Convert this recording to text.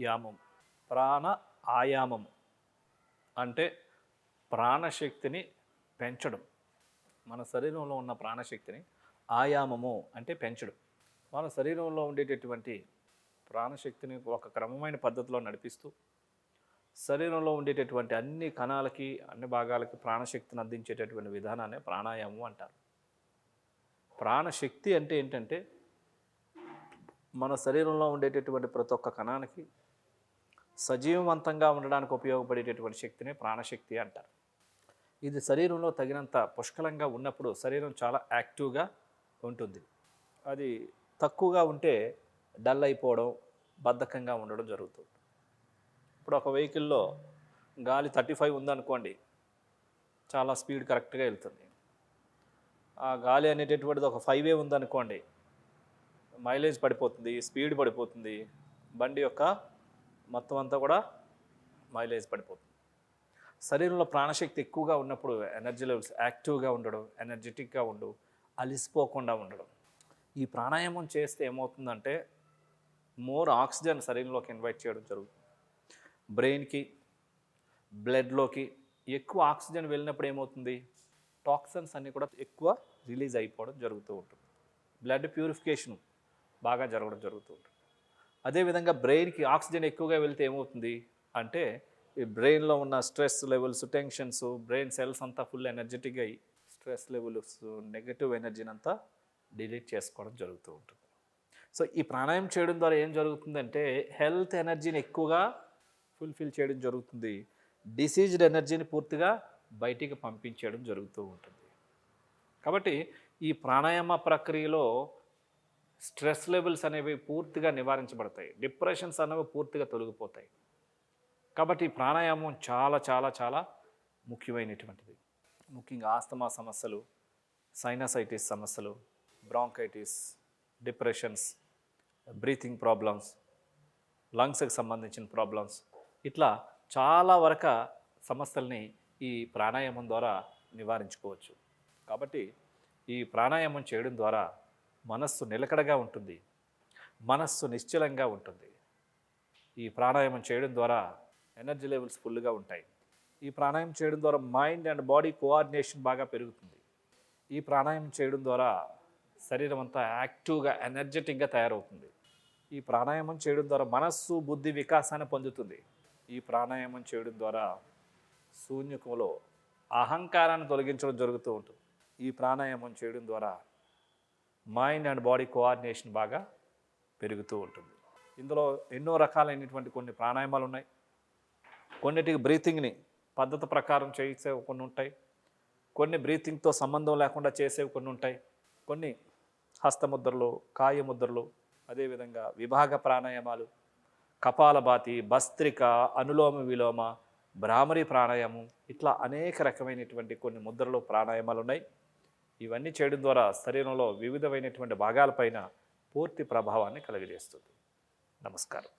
యామం. ప్రాణ ఆయామం అంటే ప్రాణశక్తిని పెంచడం. మన శరీరంలో ఉన్న ప్రాణశక్తిని ఆయామము అంటే పెంచడం. మన శరీరంలో ఉండేటటువంటి ప్రాణశక్తిని ఒక క్రమమైన పద్ధతిలో నడిపిస్తూ శరీరంలో ఉండేటటువంటి అన్ని కణాలకి అన్ని భాగాలకి ప్రాణశక్తిని అందించేటటువంటి విధానాన్ని ప్రాణాయామం అంటారు. ప్రాణశక్తి అంటే ఏంటంటే మన శరీరంలో ఉండేటటువంటి ప్రతి ఒక్క కణానికి సజీవవంతంగా ఉండడానికి ఉపయోగపడేటటువంటి శక్తిని ప్రాణశక్తి అంటారు. ఇది శరీరంలో తగినంత పుష్కలంగా ఉన్నప్పుడు శరీరం చాలా యాక్టివ్గా ఉంటుంది. అది తక్కువగా ఉంటే డల్ అయిపోవడం బద్ధకంగా ఉండడం జరుగుతుంది. ఇప్పుడు ఒక వెహికల్లో గాలి థర్టీ ఫైవ్ ఉందనుకోండి చాలా స్పీడ్ కరెక్ట్గా వెళ్తుంది. ఆ గాలి అనేటటువంటిది ఒక ఫైవ్ ఏ ఉందనుకోండి మైలేజ్ పడిపోతుంది స్పీడ్ పడిపోతుంది. బండి యొక్క మొత్తం అంతా కూడా మైలేజ్ పడిపోతుంది. శరీరంలో ప్రాణశక్తి ఎక్కువగా ఉన్నప్పుడు ఎనర్జీ లెవెల్స్ యాక్టివ్గా ఉండడం ఎనర్జెటిక్గా ఉండు అలిసిపోకుండా ఉండడం. ఈ ప్రాణాయామం చేస్తే ఏమవుతుందంటే మోర్ ఆక్సిజన్ శరీరంలోకి ఇన్వైట్ చేయడం జరుగుతుంది బ్రెయిన్కి బ్లడ్లోకి ఎక్కువ ఆక్సిజన్ వెళ్ళినప్పుడు ఏమవుతుంది? టాక్సిన్స్ అన్నీ కూడా ఎక్కువ రిలీజ్ అయిపోవడం జరుగుతూ ఉంటుంది. బ్లడ్ ప్యూరిఫికేషన్ బాగా జరగడం జరుగుతూ ఉంటుంది. అదేవిధంగా బ్రెయిన్కి ఆక్సిజన్ ఎక్కువగా వెళ్తే ఏమవుతుంది? అంటే ఈ బ్రెయిన్లో ఉన్న stress levels tensions brain cells అంతా ఫుల్ ఎనర్జెటిక్ అయ్యి స్ట్రెస్ లెవెల్స్ నెగటివ్ ఎనర్జీని అంతా డిలీట్ చేసుకోవడం జరుగుతూ ఉంటుంది. సో ఈ ప్రాణాయామం చేయడం ద్వారా ఏం జరుగుతుందంటే హెల్త్ ఎనర్జీని ఎక్కువగా ఫుల్ఫిల్ చేయడం జరుగుతుంది. డిసీజ్డ్ ఎనర్జీని పూర్తిగా బయటికి పంపించేయడం జరుగుతూ ఉంటుంది. కాబట్టి ఈ ప్రాణాయామ ప్రక్రియలో స్ట్రెస్ లెవెల్స్ అనేవి పూర్తిగా నివారించబడతాయి. డిప్రెషన్స్ అనేవి పూర్తిగా తొలగిపోతాయి. కాబట్టి ప్రాణాయామం చాలా చాలా చాలా ముఖ్యమైనటువంటిది. ముఖ్యంగా ఆస్తమా సమస్యలు సైనసైటిస్ సమస్యలు బ్రాంకైటిస్ డిప్రెషన్స్ బ్రీతింగ్ ప్రాబ్లమ్స్ లంగ్స్కి సంబంధించిన ప్రాబ్లమ్స్ ఇట్లా చాలా వరకు సమస్యల్ని ఈ ప్రాణాయామం ద్వారా నివారించుకోవచ్చు. కాబట్టి ఈ ప్రాణాయామం చేయడం ద్వారా మనస్సు నిలకడగా ఉంటుంది. మనస్సు నిశ్చలంగా ఉంటుంది. ఈ ప్రాణాయామం చేయడం ద్వారా ఎనర్జీ లెవెల్స్ ఫుల్గా ఉంటాయి. ఈ ప్రాణాయామం చేయడం ద్వారా మైండ్ అండ్ బాడీ కోఆర్డినేషన్ బాగా పెరుగుతుంది. ఈ ప్రాణాయామం చేయడం ద్వారా శరీరం అంతా యాక్టివ్గా ఎనర్జెటిక్గా తయారవుతుంది. ఈ ప్రాణాయామం చేయడం ద్వారా మనస్సు బుద్ధి వికాసాన్ని పొందుతుంది. ఈ ప్రాణాయామం చేయడం ద్వారా శూన్యకంలో అహంకారాన్ని తొలగించడం జరుగుతూ ఉంటుంది. ఈ ప్రాణాయామం చేయడం ద్వారా మైండ్ అండ్ బాడీ కోఆర్డినేషన్ బాగా పెరుగుతూ ఉంటుంది. ఇందులో ఎన్నో రకాలైనటువంటి కొన్ని ప్రాణాయామాలు ఉన్నాయి. కొన్నిటికి బ్రీతింగ్ని పద్ధతి ప్రకారం చేసేవి కొన్ని ఉంటాయి. కొన్ని బ్రీతింగ్తో సంబంధం లేకుండా చేసేవి కొన్ని ఉంటాయి. కొన్ని హస్తముద్రలు కాయముద్రలు అదేవిధంగా విభాగ ప్రాణాయామాలు కపాలభాతి భస్త్రిక అనులోమ విలోమ భ్రామరి ప్రాణాయామం ఇట్లా అనేక రకమైనటువంటి కొన్ని ముద్రలు ప్రాణాయామాలు ఉన్నాయి. ఇవన్నీ చేయడం ద్వారా శరీరంలో వివిధమైనటువంటి భాగాలపైన పూర్తి ప్రభావాన్ని కలుగజేస్తుంది. నమస్కారం.